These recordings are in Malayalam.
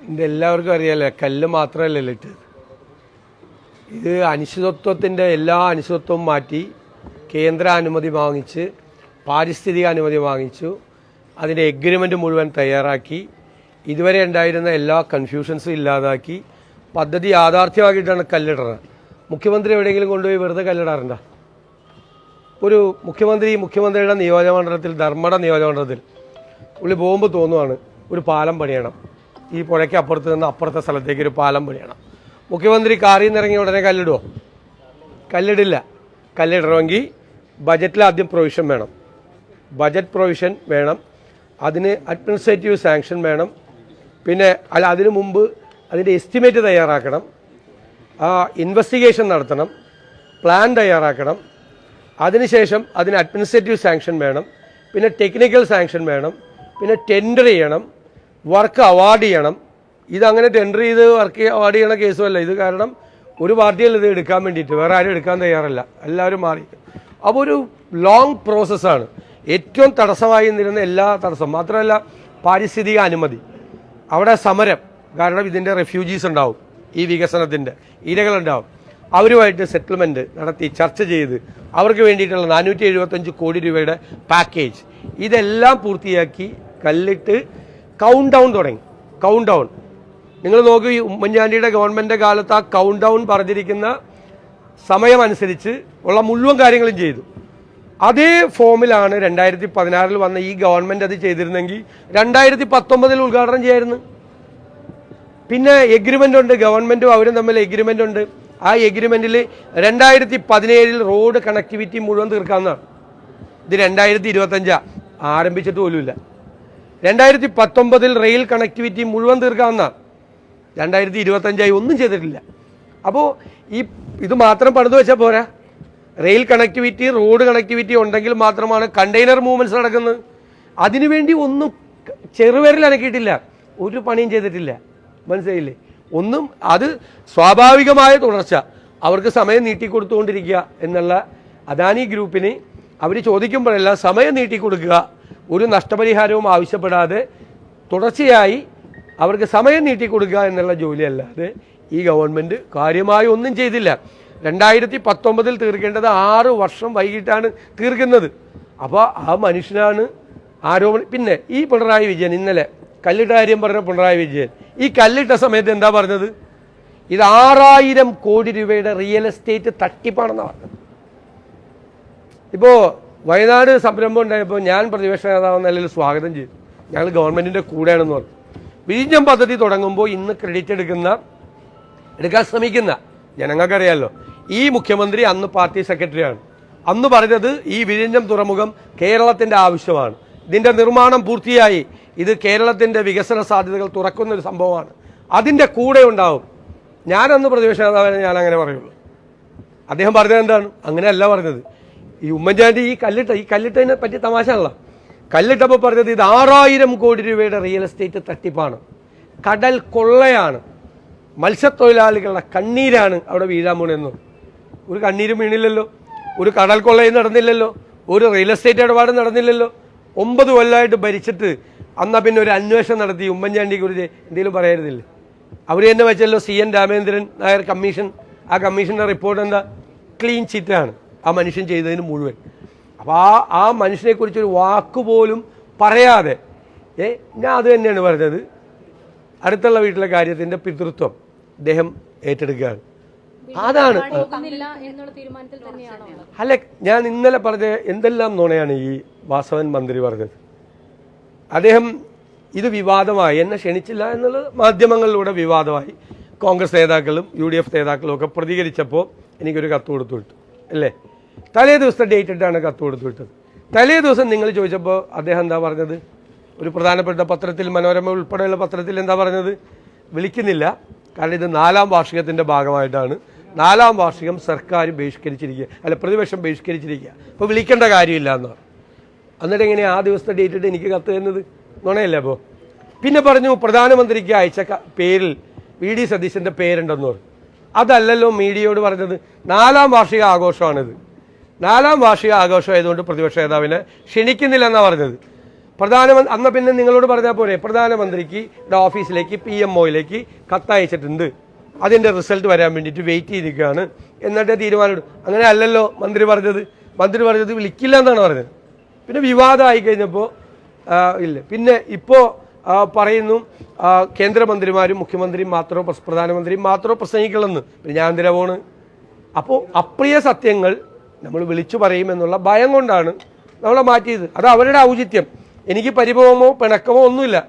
എല്ലാവർക്കും അറിയാലോ കല്ല് മാത്രമല്ലല്ലോ ഇട്ടത് ഇത് അനിശ്ചിതത്വത്തിന്റെ എല്ലാ അനിശ്ചിതത്വവും മാറ്റി കേന്ദ്ര അനുമതി വാങ്ങിച്ച് പാരിസ്ഥിതിക അനുമതി വാങ്ങിച്ചു അതിന്റെ എഗ്രിമെന്റ് മുഴുവൻ തയ്യാറാക്കി ഇതുവരെ ഉണ്ടായിരുന്ന എല്ലാ കൺഫ്യൂഷൻസും ഇല്ലാതാക്കി പദ്ധതി യാഥാർത്ഥ്യമാക്കിയിട്ടാണ് കല്ലിടുന്നത് മുഖ്യമന്ത്രി എവിടെയെങ്കിലും കൊണ്ടുപോയി വെറുതെ കല്ലിടാറുണ്ടോ? ഒരു മുഖ്യമന്ത്രി മുഖ്യമന്ത്രിയുടെ നിയോജകമണ്ഡലത്തിൽ ധർമ്മട നിയോജകമണ്ഡലത്തിൽ പുള്ളി ബോംബ് തോന്നുവാണ് ഒരു പാലം പണിയണം. ഈ പുഴയ്ക്ക് അപ്പുറത്ത് നിന്ന് അപ്പുറത്തെ സ്ഥലത്തേക്ക് ഒരു പാലം പണിയണം മുഖ്യമന്ത്രി കാറിൽ നിന്ന് ഇറങ്ങി ഉടനെ കല്ലിടുമോ കല്ലിടില്ല. കല്ലിടണമെങ്കിൽ ബജറ്റിൽ ആദ്യം പ്രൊവിഷൻ വേണം. ബജറ്റ് പ്രൊവിഷൻ വേണം. അതിന് അഡ്മിനിസ്ട്രേറ്റീവ് സാങ്ഷൻ വേണം. പിന്നെ അല്ല അതിനു മുമ്പ് അതിന്റെ എസ്റ്റിമേറ്റ് തയ്യാറാക്കണം. ഇൻവെസ്റ്റിഗേഷൻ നടത്തണം. പ്ലാൻ തയ്യാറാക്കണം. അതിനുശേഷം അതിന് അഡ്മിനിസ്ട്രേറ്റീവ് സാങ്ഷൻ വേണം. പിന്നെ ടെക്നിക്കൽ സാങ്ഷൻ വേണം. പിന്നെ ടെൻഡർ ചെയ്യണം. വർക്ക് അവാർഡ് ചെയ്യണം. ഇതങ്ങനെ ടെൻഡർ ചെയ്ത് വർക്ക് അവാർഡ് ചെയ്യണ കേസുമല്ല ഇത് കാരണം ഒരു പാർട്ടിയിൽ ഇത് എടുക്കാൻ വേണ്ടിയിട്ട്. വേറെ ആരും എടുക്കാൻ തയ്യാറല്ല. എല്ലാവരും മാറി. അപ്പോൾ ഒരു ലോങ് പ്രോസസ്സാണ് ഏറ്റവും തടസ്സമായി നിന്നിരുന്ന എല്ലാ തടസ്സം മാത്രമല്ല പാരിസ്ഥിതിക അനുമതി. അവിടെ സമരം. കാരണം ഇതിന്റെ റെഫ്യൂജീസ് ഉണ്ടാവും. ഈ വികസനത്തിന്റെ ഇരകളുണ്ടാവും. അവരുമായിട്ട് സെറ്റിൽമെന്റ് നടത്തി ചർച്ച ചെയ്ത് അവർക്ക് വേണ്ടിയിട്ടുള്ള നാനൂറ്റി എഴുപത്തഞ്ച് കോടി രൂപയുടെ പാക്കേജ് ഇതെല്ലാം പൂർത്തിയാക്കി കല്ലിട്ട് കൗണ്ട് ഡൗൺ തുടങ്ങി. കൗണ്ട് ഡൗൺ നിങ്ങൾ നോക്കൂ ഉമ്മൻചാണ്ടിയുടെ ഗവൺമെന്റ് കാലത്ത് ആ കൗണ്ട് ഡൗൺ പറഞ്ഞിരിക്കുന്ന സമയമനുസരിച്ച് ഉള്ള മുഴുവൻ കാര്യങ്ങളും ചെയ്തു. അതേ ഫോമിലാണ് രണ്ടായിരത്തി പതിനാറിൽ വന്ന ഈ ഗവൺമെന്റ് അത് ചെയ്തിരുന്നെങ്കിൽ രണ്ടായിരത്തി പത്തൊമ്പതിൽ ഉദ്ഘാടനം ചെയ്യായിരുന്നു. പിന്നെ എഗ്രിമെന്റ് ഉണ്ട് ഗവൺമെന്റും അവരും തമ്മിൽ എഗ്രിമെന്റ് ഉണ്ട്. ആ എഗ്രിമെന്റിൽ രണ്ടായിരത്തി പതിനേഴിൽ റോഡ് കണക്ടിവിറ്റി മുഴുവൻ തീർക്കാവുന്നതാണ്. ഇത് രണ്ടായിരത്തി ഇരുപത്തഞ്ചാ ആരംഭിച്ചിട്ട് പോലുമില്ല. രണ്ടായിരത്തി പത്തൊമ്പതിൽ റെയിൽ കണക്ടിവിറ്റി മുഴുവൻ തീർക്കാവുന്നതാണ് രണ്ടായിരത്തി ഇരുപത്തഞ്ചായി ഒന്നും ചെയ്തിട്ടില്ല. അപ്പോൾ ഈ ഇത് മാത്രം പണിത് വെച്ചാൽ പോരാ. റെയിൽ കണക്ടിവിറ്റി റോഡ് കണക്ടിവിറ്റി ഉണ്ടെങ്കിൽ മാത്രമാണ് കണ്ടെയ്നർ മൂവ്മെന്റ്സ് നടക്കുന്നത്. അതിനുവേണ്ടി ഒന്നും ചെറുപേരിൽ അനക്കിയിട്ടില്ല. ഒരു പണിയും ചെയ്തിട്ടില്ല. മനസ്സിലായില്ലേ? ഒന്നും അത് സ്വാഭാവികമായ തുടർച്ച. അവർക്ക് സമയം നീട്ടിക്കൊടുത്തുകൊണ്ടിരിക്കുക എന്നുള്ള അദാനി ഗ്രൂപ്പിന് അവർ ചോദിക്കുമ്പോഴെല്ലാം സമയം നീട്ടിക്കൊടുക്കുക ഒരു നഷ്ടപരിഹാരവും ആവശ്യപ്പെടാതെ തുടർച്ചയായി അവർക്ക് സമയം നീട്ടി കൊടുക്കുക എന്നുള്ള ജോലിയല്ലാതെ ഈ ഗവൺമെന്റ് കാര്യമായി ഒന്നും ചെയ്തില്ല. രണ്ടായിരത്തി പത്തൊമ്പതിൽ തീർക്കേണ്ടത് ആറ് വർഷം വൈകിട്ടാണ് തീർക്കുന്നത്. അപ്പോൾ ആ മനുഷ്യനാണ് ആരോപണം പിന്നെ ഈ പിണറായി വിജയൻ ഇന്നലെ കല്ലിട്ട കാര്യം പറഞ്ഞ പിണറായി വിജയൻ. ഈ കല്ലിട്ട സമയത്ത് എന്താ പറഞ്ഞത്? ഇത് ആറായിരം കോടി രൂപയുടെ റിയൽ എസ്റ്റേറ്റ് തട്ടിപ്പാണെന്നാണ് പറഞ്ഞത്. ഇപ്പോൾ വയനാട് സംരംഭം ഉണ്ടായപ്പോൾ ഞാൻ പ്രതിപക്ഷ നേതാവ് നിലയിൽ സ്വാഗതം ചെയ്തു. ഞങ്ങൾ ഗവൺമെന്റിന്റെ കൂടെയാണെന്ന് പറഞ്ഞു. ബീജം പദ്ധതി തുടങ്ങുമ്പോൾ ഇന്ന് ക്രെഡിറ്റ് എടുക്കുന്ന എടുക്കാൻ ശ്രമിക്കുന്ന ജനങ്ങൾക്കറിയാമല്ലോ ഈ മുഖ്യമന്ത്രി അന്ന് പാർട്ടി സെക്രട്ടറിയാണ് അന്ന് പറഞ്ഞത് ഈ വിഴിഞ്ഞം തുറമുഖം കേരളത്തിന്റെ ആവശ്യമാണ്. ഇതിന്റെ നിർമ്മാണം പൂർത്തിയായി. ഇത് കേരളത്തിന്റെ വികസന സാധ്യതകൾ തുറക്കുന്ന ഒരു സംഭവമാണ്. അതിന്റെ കൂടെ ഉണ്ടാവും. ഞാനന്ന് പ്രതിപക്ഷ നേതാവിനെ ഞാൻ അങ്ങനെ പറയുള്ളൂ. അദ്ദേഹം പറഞ്ഞത് എന്താണ്? അങ്ങനെയല്ല പറഞ്ഞത്. ഈ ഉമ്മൻചാണ്ടി ഈ കല്ലിട്ട ഈ കല്ലിട്ടതിനെ പറ്റി തമാശയാണല്ലോ. കല്ലിട്ടപ്പോൾ പറഞ്ഞത് ഇത് ആറായിരം കോടി രൂപയുടെ റിയൽ എസ്റ്റേറ്റ് തട്ടിപ്പാണ്. കടൽ കൊള്ളയാണ്. മത്സ്യത്തൊഴിലാളികളുടെ കണ്ണീരാണ് അവിടെ വീഴാൻ പോണെന്ന്. ഒരു കണ്ണീരും വീണില്ലല്ലോ. ഒരു കടൽ കൊള്ളയും നടന്നില്ലല്ലോ. ഒരു റിയൽ എസ്റ്റേറ്റ് ഇടപാട് നടന്നില്ലല്ലോ. ഒമ്പത് കൊല്ലമായിട്ട് ഭരിച്ചിട്ട് അന്നാ പിന്നെ ഒരു അന്വേഷണം നടത്തി. ഉമ്മൻചാണ്ടിയെ കുറിച്ച് എന്തെങ്കിലും പറയരുതില്ലേ അവർ തന്നെ വെച്ചല്ലോ C N Ramendran Nair commission. ആ കമ്മീഷന്റെ റിപ്പോർട്ട് എന്താ? ക്ലീൻ ചിറ്റാണ് ആ മനുഷ്യൻ ചെയ്തതിന് മുഴുവൻ. അപ്പോൾ ആ ആ മനുഷ്യനെക്കുറിച്ചൊരു വാക്ക് പോലും പറയാതെ ഏ ഞാൻ അത് തന്നെയാണ് പറഞ്ഞത്. അടുത്തുള്ള വീട്ടിലെ കാര്യത്തിന്റെ പിതൃത്വം അദ്ദേഹം ഏറ്റെടുക്കുകയാണ്. അതാണ്. അല്ല ഞാൻ ഇന്നലെ പറഞ്ഞ എന്തെല്ലാം നുണയാണ് ഈ വാസവൻ മന്ത്രി പറഞ്ഞത്. അദ്ദേഹം ഇത് വിവാദമായി എന്നെ ക്ഷണിച്ചില്ല എന്നുള്ളത് മാധ്യമങ്ങളിലൂടെ വിവാദമായി. കോൺഗ്രസ് നേതാക്കളും യു ഡി എഫ് നേതാക്കളും ഒക്കെ പ്രതികരിച്ചപ്പോൾ എനിക്കൊരു കത്ത് കൊടുത്തു വിട്ടു. അല്ലേ? തലേ ദിവസത്തെ ഡേറ്റ് ഇട്ടാണ് കത്ത് കൊടുത്തു വിട്ടത്. തലേ ദിവസം നിങ്ങൾ ചോദിച്ചപ്പോൾ അദ്ദേഹം എന്താ പറഞ്ഞത്? ഒരു പ്രധാനപ്പെട്ട പത്രത്തിൽ മനോരമ ഉൾപ്പെടെയുള്ള പത്രത്തിൽ എന്താ പറഞ്ഞത്? വിളിക്കുന്നില്ല. കാരണം ഇത് നാലാം വാർഷികത്തിന്റെ ഭാഗമായിട്ടാണ്. നാലാം വാർഷികം സർക്കാർ ബഹിഷ്കരിച്ചിരിക്കുക. അല്ല പ്രതിപക്ഷം ബഹിഷ്കരിച്ചിരിക്കുക. അപ്പോൾ വിളിക്കേണ്ട കാര്യമില്ല എന്ന് എന്നിട്ട് എങ്ങനെയാണ് ആ ദിവസത്തെ ഡേറ്റ് ഇട്ട് എനിക്ക് കത്ത് തരുന്നത്? നുണയല്ലേ അപ്പോൾ പിന്നെ പറഞ്ഞു പ്രധാനമന്ത്രിക്ക് അയച്ച പേരിൽ വി ഡി സതീശന്റെ പേരുണ്ടെന്ന് പറഞ്ഞു. അതല്ലല്ലോ മീഡിയയോട് പറഞ്ഞത്. നാലാം വാർഷിക ആഘോഷമാണിത്. നാലാം വാർഷിക ആഘോഷമായതുകൊണ്ട് പ്രതിപക്ഷ നേതാവിനെ ക്ഷണിക്കുന്നില്ല എന്നാണ് പറഞ്ഞത്. പ്രധാനമന്ത്രി അന്ന് പിന്നെ നിങ്ങളോട് പറഞ്ഞാൽ പോരെ പ്രധാനമന്ത്രിക്ക് ഓഫീസിലേക്ക് പി എം ഒയിലേക്ക് കത്തയച്ചിട്ടുണ്ട്. അതിന്റെ റിസൾട്ട് വരാൻ വേണ്ടിയിട്ട് വെയിറ്റ് ചെയ്തിരിക്കുകയാണ്. എന്നിട്ട് തീരുമാനം അങ്ങനെ അല്ലല്ലോ മന്ത്രി പറഞ്ഞത്. മന്ത്രി പറഞ്ഞത് വിളിക്കില്ല എന്നാണ് പറഞ്ഞത്. പിന്നെ വിവാദമായി കഴിഞ്ഞപ്പോൾ ഇല്ല. പിന്നെ ഇപ്പോൾ പറയുന്നു കേന്ദ്രമന്ത്രിമാരും മുഖ്യമന്ത്രിയും മാത്രം പ്രസ്- പ്രധാനമന്ത്രിയും മാത്രം പ്രസംഗിക്കണമെന്ന്. പിന്നെ ഞാൻ എന്തിനാ പോണ്? അപ്പോൾ അപ്രിയ സത്യങ്ങൾ നമ്മൾ വിളിച്ചു പറയുമെന്നുള്ള ഭയം കൊണ്ടാണ് നമ്മളെ മാറ്റിയത്. അത് അവരുടെ ഔചിത്യം. എനിക്ക് പരിഭവമോ പിണക്കമോ ഒന്നുമില്ല.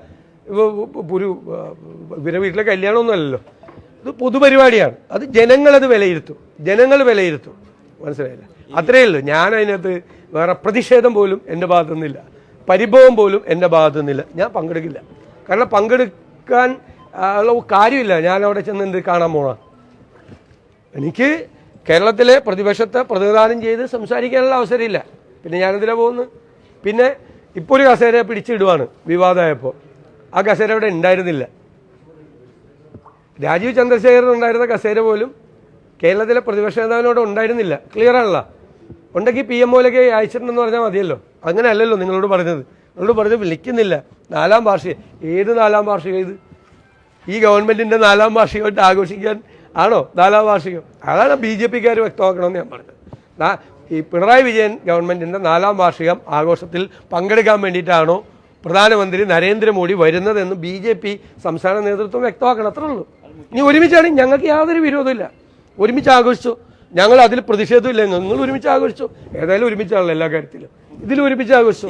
ഒരു ഇവരെ വീട്ടിലെ കല്യാണമൊന്നുമല്ലല്ലോ ഇത് പൊതുപരിപാടിയാണ്. അത് ജനങ്ങളത് വിലയിരുത്തും. ജനങ്ങൾ വിലയിരുത്തും. മനസ്സിലായില്ല? അത്രയേ ഉള്ളൂ. ഞാൻ അതിനകത്ത് വേറെ പ്രതിഷേധം പോലും എന്റെ ഭാഗത്തു നിന്നില്ല. പരിഭവം പോലും എന്റെ ഭാഗത്തു നിന്നില്ല. ഞാൻ പങ്കെടുക്കില്ല. കാരണം പങ്കെടുക്കാൻ കാര്യമില്ല. ഞാൻ അവിടെ ചെന്ന് എന്ത് കാണാൻ പോണ? എനിക്ക് കേരളത്തിലെ പ്രതിപക്ഷത്തെ പ്രതിനിധാനം ചെയ്ത് സംസാരിക്കാനുള്ള അവസരമില്ല. പിന്നെ ഞാനെന്തിനാ പോകുന്നു പിന്നെ ഇപ്പോൾ ഒരു കസേര പിടിച്ചിടുവാണ് വിവാദമായപ്പോൾ ആ കസേര അവിടെ ഉണ്ടായിരുന്നില്ല. രാജീവ് ചന്ദ്രശേഖരൻ ഉണ്ടായിരുന്ന കസേര പോലും കേരളത്തിലെ പ്രതിപക്ഷ നേതാവിനോട് ഉണ്ടായിരുന്നില്ല. ക്ലിയർ ആണല്ലോ. ഉണ്ടെങ്കിൽ പി എം ഒയിലേക്ക് അയച്ചിട്ടുണ്ടെന്ന് പറഞ്ഞാൽ മതിയല്ലോ. അങ്ങനെ അല്ലല്ലോ നിങ്ങളോട് പറഞ്ഞത്. നിങ്ങളോട് പറഞ്ഞത് വിളിക്കുന്നില്ല. നാലാം വാർഷികം. ഏത് നാലാം വാർഷികം ഇത്? ഈ ഗവൺമെന്റിന്റെ നാലാം വാർഷികമായിട്ട് ആഘോഷിക്കാൻ ആണോ? നാലാം വാർഷികം. അതാണ് ബി ജെ പിക്കാർ വ്യക്തമാക്കണമെന്ന് ഞാൻ പറഞ്ഞത്. ഈ പിണറായി വിജയൻ ഗവൺമെന്റിന്റെ നാലാം വാർഷികം ആഘോഷത്തിൽ പങ്കെടുക്കാൻ വേണ്ടിയിട്ടാണോ പ്രധാനമന്ത്രി നരേന്ദ്രമോദി വരുന്നതെന്ന് ബി ജെ പി സംസ്ഥാന നേതൃത്വം വ്യക്തമാക്കണം. അത്രേ ഉള്ളൂ. ഇനി ഒരുമിച്ചാണ് ഞങ്ങൾക്ക് യാതൊരു വിരോധമില്ല ഒരുമിച്ച് ആഘോഷിച്ചു. ഞങ്ങൾ അതിൽ പ്രതിഷേധമില്ല നിങ്ങൾ ഒരുമിച്ച് ആഘോഷിച്ചു. ഏതായാലും ഒരുമിച്ചാണല്ലോ എല്ലാ കാര്യത്തിലും. ഇതിൽ ഒരുമിച്ച് ആഘോഷിച്ചു.